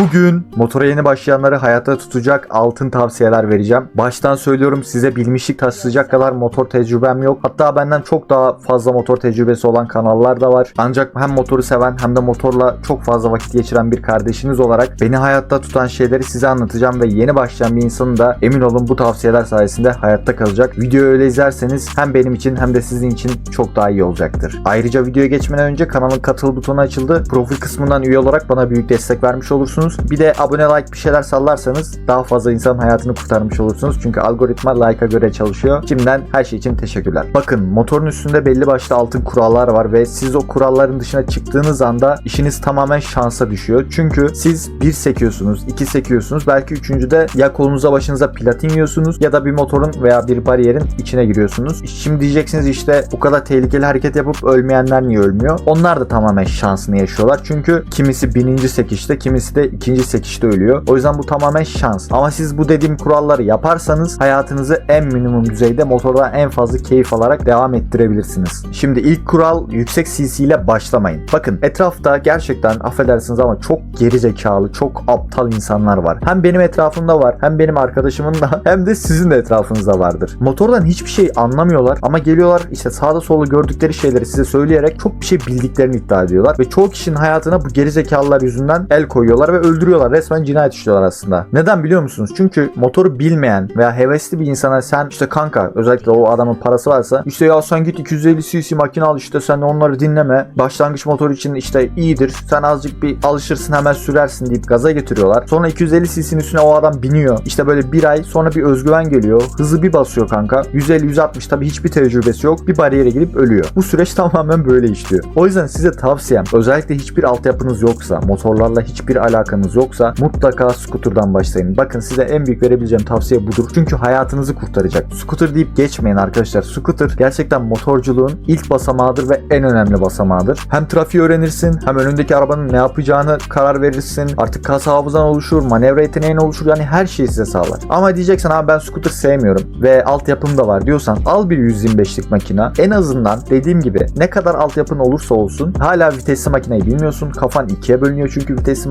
Bugün motora yeni başlayanları hayatta tutacak altın tavsiyeler vereceğim. Baştan söylüyorum size bilmişlik taşıyacak kadar motor tecrübem yok. Hatta benden çok daha fazla motor tecrübesi olan kanallar da var. Ancak hem motoru seven hem de motorla çok fazla vakit geçiren bir kardeşiniz olarak beni hayatta tutan şeyleri size anlatacağım ve yeni başlayan bir insanın da emin olun bu tavsiyeler sayesinde hayatta kalacak. Videoyu öyle izlerseniz hem benim için hem de sizin için çok daha iyi olacaktır. Ayrıca videoya geçmeden önce kanalın katıl butonu açıldı. Profil kısmından üye olarak bana büyük destek vermiş olursunuz. Bir de abone like bir şeyler sallarsanız daha fazla insanın hayatını kurtarmış olursunuz. Çünkü algoritma like'a göre çalışıyor. Şimdiden her şey için teşekkürler. Bakın motorun üstünde belli başlı altın kurallar var ve siz o kuralların dışına çıktığınız anda işiniz tamamen şansa düşüyor. Çünkü siz bir sekiyorsunuz, iki sekiyorsunuz. Belki üçüncüde ya kolunuza başınıza platin yiyorsunuz ya da bir motorun veya bir bariyerin içine giriyorsunuz. Şimdi diyeceksiniz işte bu kadar tehlikeli hareket yapıp ölmeyenler niye ölmüyor? Onlar da tamamen şansını yaşıyorlar. Çünkü kimisi bininci sekişte, kimisi de ikinci sekişte ölüyor. O yüzden bu tamamen şans. Ama siz bu dediğim kuralları yaparsanız hayatınızı en minimum düzeyde motordan en fazla keyif alarak devam ettirebilirsiniz. Şimdi ilk kural yüksek CC ile başlamayın. Bakın etrafta gerçekten affedersiniz ama çok geri zekalı, çok aptal insanlar var. Hem benim etrafımda var, hem benim arkadaşımın da hem de sizin de etrafınızda vardır. Motordan hiçbir şey anlamıyorlar ama geliyorlar işte sağda solda gördükleri şeyleri size söyleyerek çok bir şey bildiklerini iddia ediyorlar ve çoğu kişinin hayatına bu geri zekalılar yüzünden el koyuyorlar ve öldürüyorlar. Resmen cinayet işliyorlar aslında. Neden biliyor musunuz? Çünkü motoru bilmeyen veya hevesli bir insana sen işte kanka özellikle o adamın parası varsa işte ya sen git 250 cc makine al işte sen onları dinleme. Başlangıç motoru için işte iyidir. Sen azıcık bir alışırsın hemen sürersin deyip gaza getiriyorlar. Sonra 250 cc'nin üstüne o adam biniyor. İşte böyle bir ay sonra bir özgüven geliyor. Hızı bir basıyor kanka. 150-160 tabii hiçbir tecrübesi yok. Bir bariyere girip ölüyor. Bu süreç tamamen böyle işliyor. O yüzden size tavsiyem özellikle hiçbir altyapınız yoksa, motorlarla hiçbir alakanız yoksa mutlaka scooter'dan başlayın. Bakın size en büyük verebileceğim tavsiye budur. Çünkü hayatınızı kurtaracak. Scooter deyip geçmeyin arkadaşlar. Scooter gerçekten motorculuğun ilk basamağıdır ve en önemli basamağıdır. Hem trafiği öğrenirsin, hem önündeki arabanın ne yapacağını karar verirsin. Artık kas hafızan oluşur, manevra yeteneğin oluşur. Yani her şeyi size sağlar. Ama diyeceksen abi ben scooter sevmiyorum ve altyapım da var diyorsan al bir 125'lik makina. En azından dediğim gibi ne kadar altyapın olursa olsun hala vitesli makineyi bilmiyorsun. Kafan ikiye bölünüyor çünkü vitesli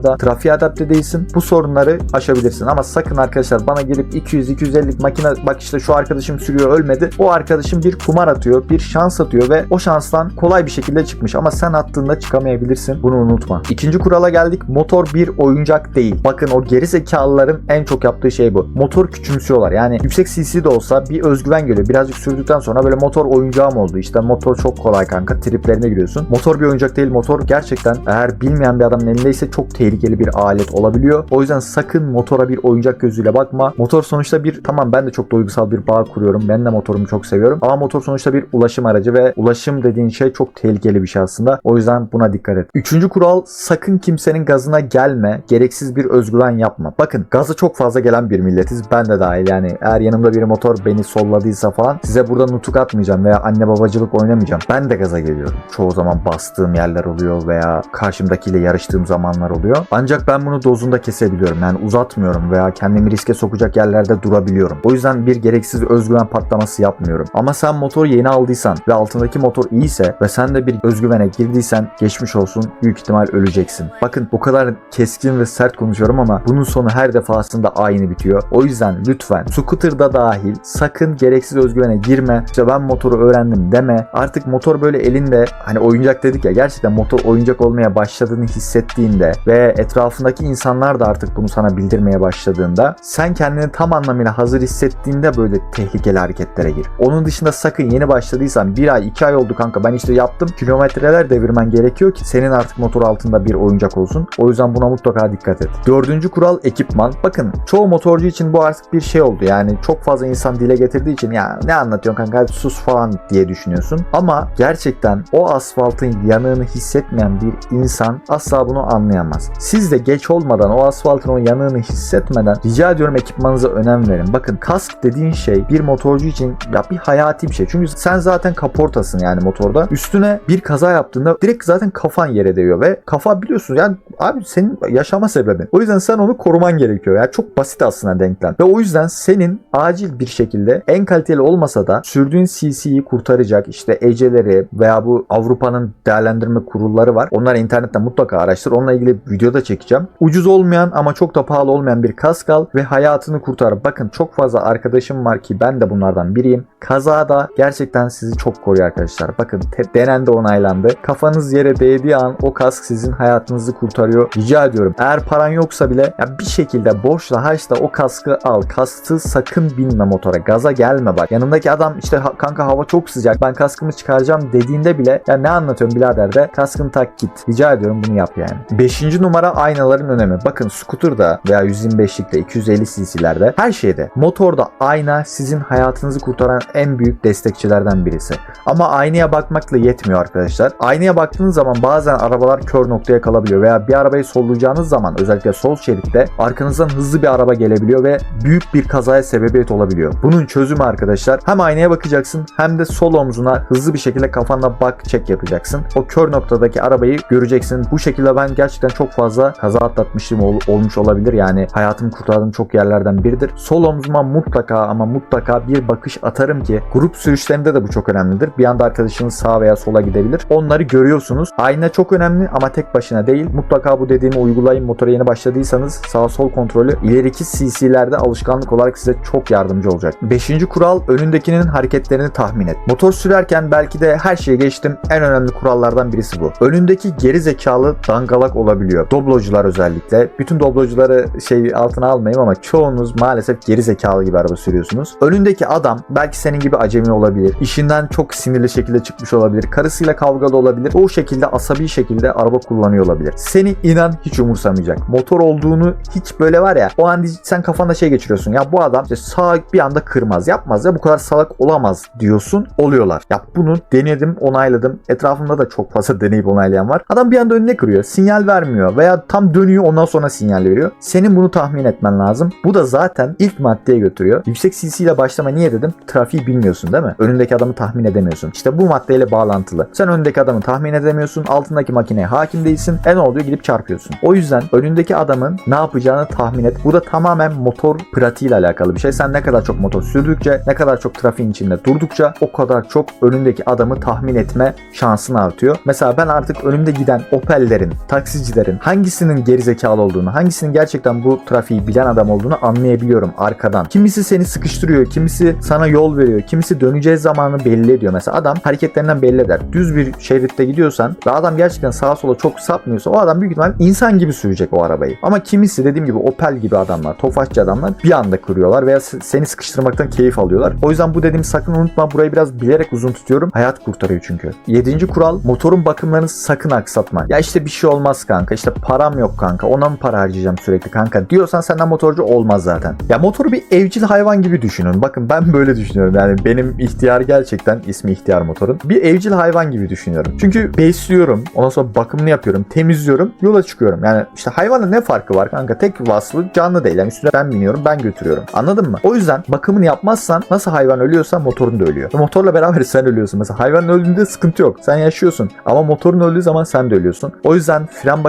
makinelerde. Trafiğe adapte değilsin. Bu sorunları aşabilirsin. Ama sakın arkadaşlar bana gelip 200-250'lik makine bak işte şu arkadaşım sürüyor ölmedi. O arkadaşım bir kumar atıyor, bir şans atıyor ve o şanstan kolay bir şekilde çıkmış. Ama sen attığında çıkamayabilirsin. Bunu unutma. İkinci kurala geldik. Motor bir oyuncak değil. Bakın o geri zekalıların en çok yaptığı şey bu. Motor küçümsüyorlar. Yani yüksek CC de olsa bir özgüven geliyor. Birazcık sürdükten sonra böyle motor oyuncağım oldu. İşte motor çok kolay kanka. Triplerine giriyorsun. Motor bir oyuncak değil. Motor gerçekten eğer bilmeyen bir adamın elindeyse çok tehlikeli bir alet olabiliyor. O yüzden sakın motora bir oyuncak gözüyle bakma. Motor sonuçta bir tamam ben de çok duygusal bir bağ kuruyorum. Ben de motorumu çok seviyorum. Ama motor sonuçta bir ulaşım aracı ve ulaşım dediğin şey çok tehlikeli bir şey aslında. O yüzden buna dikkat et. Üçüncü kural sakın kimsenin gazına gelme. Gereksiz bir özgüven yapma. Bakın gazı çok fazla gelen bir milletiz. Ben de dahil yani. Eğer yanımda bir motor beni solladıysa falan size burada nutuk atmayacağım veya anne babacılık oynamayacağım. Ben de gaza geliyorum. Çoğu zaman bastığım yerler oluyor veya karşımdakiyle yarıştığım zamanlar oluyor. Ancak ben bunu dozunda kesebiliyorum. Yani uzatmıyorum veya kendimi riske sokacak yerlerde durabiliyorum. O yüzden bir gereksiz özgüven patlaması yapmıyorum. Ama sen motor yeni aldıysan ve altındaki motor iyiyse ve sen de bir özgüvene girdiysen geçmiş olsun büyük ihtimal öleceksin. Bakın bu kadar keskin ve sert konuşuyorum ama bunun sonu her defasında aynı bitiyor. O yüzden lütfen scooter'da dahil sakın gereksiz özgüvene girme. İşte ben motoru öğrendim deme. Artık motor böyle elinde hani oyuncak dedik ya gerçekten motor oyuncak olmaya başladığını hissettiğinde ve etrafındaki insanlar da artık bunu sana bildirmeye başladığında sen kendini tam anlamıyla hazır hissettiğinde böyle tehlikeli hareketlere gir. Onun dışında sakın yeni başladıysan bir ay iki ay oldu kanka ben işte yaptım kilometreler devirmen gerekiyor ki senin artık motor altında bir oyuncak olsun. O yüzden buna mutlaka dikkat et. Dördüncü kural ekipman. Bakın çoğu motorcu için bu artık bir şey oldu. Yani çok fazla insan dile getirdiği için ya ne anlatıyorsun kanka hadi sus falan diye düşünüyorsun. Ama gerçekten o asfaltın yanığını hissetmeyen bir insan asla bunu anlayamaz. Siz de geç olmadan o asfaltın o yanığını hissetmeden rica ediyorum ekipmanınıza önem verin. Bakın kask dediğin şey bir motorcu için ya bir hayati bir şey. Çünkü sen zaten kaportasın yani motorda. Üstüne bir kaza yaptığında direkt zaten kafan yere değiyor ve kafa biliyorsun yani abi senin yaşama sebebin. O yüzden sen onu koruman gerekiyor. Yani çok basit aslında denklem. Ve o yüzden senin acil bir şekilde en kaliteli olmasa da sürdüğün CC'yi kurtaracak işte eceleri veya bu Avrupa'nın değerlendirme kurulları var. Onlar internette mutlaka araştır. Onunla ilgili videolar videoda çekeceğim. Ucuz olmayan ama çok da pahalı olmayan bir kask al ve hayatını kurtar. Bakın çok fazla arkadaşım var ki ben de bunlardan biriyim. Kazada gerçekten sizi çok koruyor arkadaşlar. Bakın denendi onaylandı. Kafanız yere değdiği an o kask sizin hayatınızı kurtarıyor. Rica ediyorum. Eğer paran yoksa bile ya bir şekilde borçla harçla o kaskı al. Kasksız sakın binme motora. Gaza gelme bak. Yanındaki adam işte "Ha- kanka hava çok sıcak ben kaskımı çıkaracağım dediğinde bile ya ne anlatıyorum birader de kaskını tak git. Rica ediyorum bunu yap yani. Beşinci numara aynaların önemi. Bakın scooter'da veya 125'likte 250 cc'lerde her şeyde motorda ayna sizin hayatınızı kurtaran en büyük destekçilerden birisi. Ama aynaya bakmakla yetmiyor arkadaşlar. Aynaya baktığınız zaman bazen arabalar kör noktaya kalabiliyor veya bir arabayı sollayacağınız zaman özellikle sol şeritte arkanızdan hızlı bir araba gelebiliyor ve büyük bir kazaya sebebiyet olabiliyor. Bunun çözümü arkadaşlar hem aynaya bakacaksın hem de sol omzuna hızlı bir şekilde kafanda bak çek yapacaksın. O kör noktadaki arabayı göreceksin. Bu şekilde ben gerçekten çok fazla kaza atlatmışım ol- olmuş olabilir. Yani hayatımı kurtardığım çok yerlerden biridir. Sol omzuma mutlaka ama mutlaka bir bakış atarım ki grup sürüşlerinde de bu çok önemlidir. Bir anda arkadaşınız sağa veya sola gidebilir. Onları görüyorsunuz. Ayna çok önemli ama tek başına değil. Mutlaka bu dediğimi uygulayın. Motora yeni başladıysanız sağ sol kontrolü ileriki CC'lerde alışkanlık olarak size çok yardımcı olacak. Beşinci kural önündekinin hareketlerini tahmin et. Motor sürerken belki de her şeye geçtim. En önemli kurallardan birisi bu. Önündeki geri zekalı dangalak olabiliyor. Doblocular özellikle. Bütün doblocuları şey altına almayayım ama çoğunuz maalesef geri zekalı gibi araba sürüyorsunuz. Önündeki adam belki senin gibi acemi olabilir. İşinden çok sinirli şekilde çıkmış olabilir. Karısıyla kavgalı olabilir. O şekilde asabi şekilde araba kullanıyor olabilir. Seni inan hiç umursamayacak. Motor olduğunu hiç böyle var ya o an sen kafanda şey geçiriyorsun. Ya bu adam işte sağ bir anda kırmaz. Yapmaz ya bu kadar salak olamaz diyorsun. Oluyorlar. Ya bunu denedim onayladım. Etrafımda da çok fazla deneyip onaylayan var. Adam bir anda önüne kırıyor. Sinyal vermiyor veya tam dönüyor ondan sonra sinyal veriyor. Senin bunu tahmin etmen lazım. Bu da zaten ilk maddeye götürüyor. Yüksek ile başlama niye dedim? Trafiği bilmiyorsun değil mi? Önündeki adamı tahmin edemiyorsun. İşte bu maddeyle bağlantılı. Sen önündeki adamı tahmin edemiyorsun. Altındaki makineye hakim değilsin. E ne oluyor? Gidip çarpıyorsun. O yüzden önündeki adamın ne yapacağını tahmin et. Bu da tamamen motor pratiğiyle alakalı bir şey. Sen ne kadar çok motor sürdükçe, ne kadar çok trafiğin içinde durdukça o kadar çok önündeki adamı tahmin etme şansın artıyor. Mesela ben artık önümde giden Opel'lerin, taksicilerin hangisinin gerizekalı olduğunu, hangisinin gerçekten bu trafiği bilen adam olduğunu anlayabiliyorum arkadan. Kimisi seni sıkıştırıyor, kimisi sana yol veriyor, kimisi döneceği zamanı belli ediyor. Mesela adam hareketlerinden belli eder. Düz bir şeritte gidiyorsan ve adam gerçekten sağa sola çok sapmıyorsa o adam büyük ihtimal insan gibi sürecek o arabayı. Ama kimisi dediğim gibi Opel gibi adamlar, Tofaşçı adamlar bir anda kırıyorlar veya seni sıkıştırmaktan keyif alıyorlar. O yüzden bu dediğim sakın unutma. Burayı biraz bilerek uzun tutuyorum. Hayat kurtarıyor çünkü. Yedinci kural motorun bakımlarını sakın aksatma. Ya işte bir şey olmaz kanka. İşte param yok kanka. Ona mı para harcayacağım sürekli kanka diyorsan senden motorcu olmaz zaten. Ya motoru bir evcil hayvan gibi düşünün. Bakın ben böyle düşünüyorum. Yani benim ihtiyar gerçekten ismi ihtiyar motorun. Bir evcil hayvan gibi düşünüyorum. Çünkü besliyorum. Ondan sonra bakımını yapıyorum. Temizliyorum. Yola çıkıyorum. Yani işte hayvanla ne farkı var kanka? Tek vasfı canlı değil. Yani üstüne ben biniyorum. Ben götürüyorum. Anladın mı? O yüzden bakımını yapmazsan nasıl hayvan ölüyorsa motorun da ölüyor. Motorla beraber sen ölüyorsun. Mesela hayvanın öldüğünde sıkıntı yok. Sen yaşıyorsun. Ama motorun öldüğü zaman sen de ölüyorsun. O yüzden fren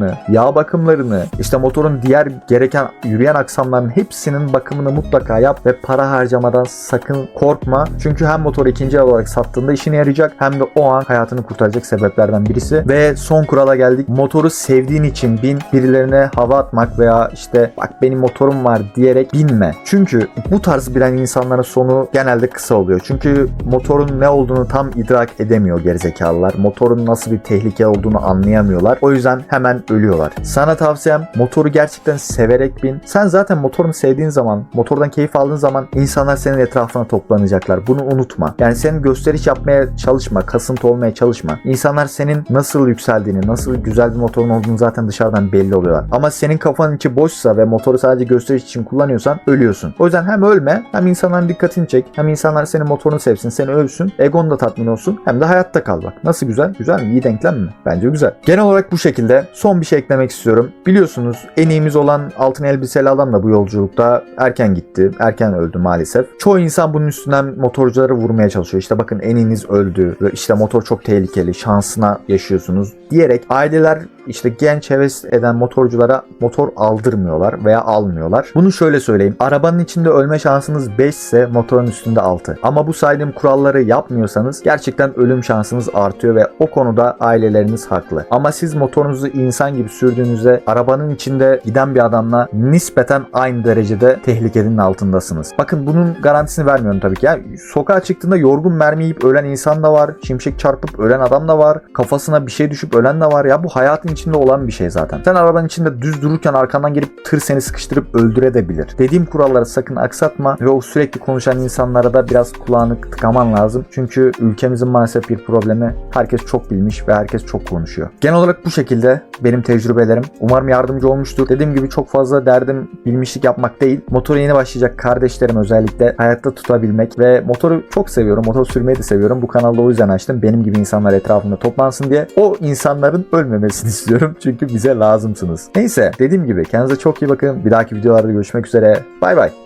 bakımlarını, yağ bakımlarını, işte motorun diğer gereken yürüyen aksamların hepsinin bakımını mutlaka yap ve para harcamadan sakın korkma. Çünkü hem motoru ikinci el olarak sattığında işine yarayacak hem de o an hayatını kurtaracak sebeplerden birisi. Ve son kurala geldik. Motoru sevdiğin için bin, birilerine hava atmak veya işte bak benim motorum var diyerek binme. Çünkü bu tarz bilen insanların sonu genelde kısa oluyor. Çünkü motorun ne olduğunu tam idrak edemiyor gerizekalılar. Motorun nasıl bir tehlike olduğunu anlayamıyorlar. O yüzden hemen ölüyorlar. Sana tavsiyem motoru gerçekten severek bin. Sen zaten motorunu sevdiğin zaman, motordan keyif aldığın zaman insanlar senin etrafına toplanacaklar. Bunu unutma. Yani senin gösteriş yapmaya çalışma, kasıntı olmaya çalışma. İnsanlar senin nasıl yükseldiğini, nasıl güzel bir motorun olduğunu zaten dışarıdan belli oluyorlar. Ama senin kafanın içi boşsa ve motoru sadece gösteriş için kullanıyorsan ölüyorsun. O yüzden hem ölme, hem insanların dikkatini çek, hem insanlar senin motorunu sevsin, seni övsün, egon da tatmin olsun, hem de hayatta kal bak. Nasıl güzel? Güzel mi? İyi denklem mi? Bence güzel. Genel olarak bu şekilde son bir şey eklemek istiyorum. Biliyorsunuz en iyimiz olan altın elbiseli adam da bu yolculukta erken gitti. Erken öldü maalesef. Çoğu insan bunun üstünden motorcuları vurmaya çalışıyor. İşte bakın en iyiniz öldü. İşte motor çok tehlikeli. Şansına yaşıyorsunuz diyerek aileler işte genç heves eden motorculara motor aldırmıyorlar veya almıyorlar. Bunu şöyle söyleyeyim. Arabanın içinde ölme şansınız 5 ise motorun üstünde 6. Ama bu saydığım kuralları yapmıyorsanız gerçekten ölüm şansınız artıyor ve o konuda aileleriniz haklı. Ama siz motorunuzu insan gibi sürdüğünüzde arabanın içinde giden bir adamla nispeten aynı derecede tehlikenin altındasınız. Bakın bunun garantisini vermiyorum tabii ki. Ya, sokağa çıktığında yorgun mermi yiyip ölen insan da var. Şimşek çarpıp ölen adam da var. Kafasına bir şey düşüp ölen de var. Ya bu hayatın içinde olan bir şey zaten. Sen arabanın içinde düz dururken arkandan gelip tır seni sıkıştırıp öldürebilir. Dediğim kuralları sakın aksatma ve o sürekli konuşan insanlara da biraz kulağını tıkaman lazım. Çünkü ülkemizin maalesef bir problemi herkes çok bilmiş ve herkes çok konuşuyor. Genel olarak bu şekilde benim tecrübelerim. Umarım yardımcı olmuştur. Dediğim gibi çok fazla derdim bilmişlik yapmak değil. Motora yeni başlayacak kardeşlerim özellikle hayatta tutabilmek ve motoru çok seviyorum. Motor sürmeyi de seviyorum. Bu kanalda o yüzden açtım. Benim gibi insanlar etrafımda toplansın diye. O insanların ölmemesini istiyorum. Çünkü bize lazımsınız. Neyse dediğim gibi kendinize çok iyi bakın. Bir dahaki videolarda görüşmek üzere. Bay bay.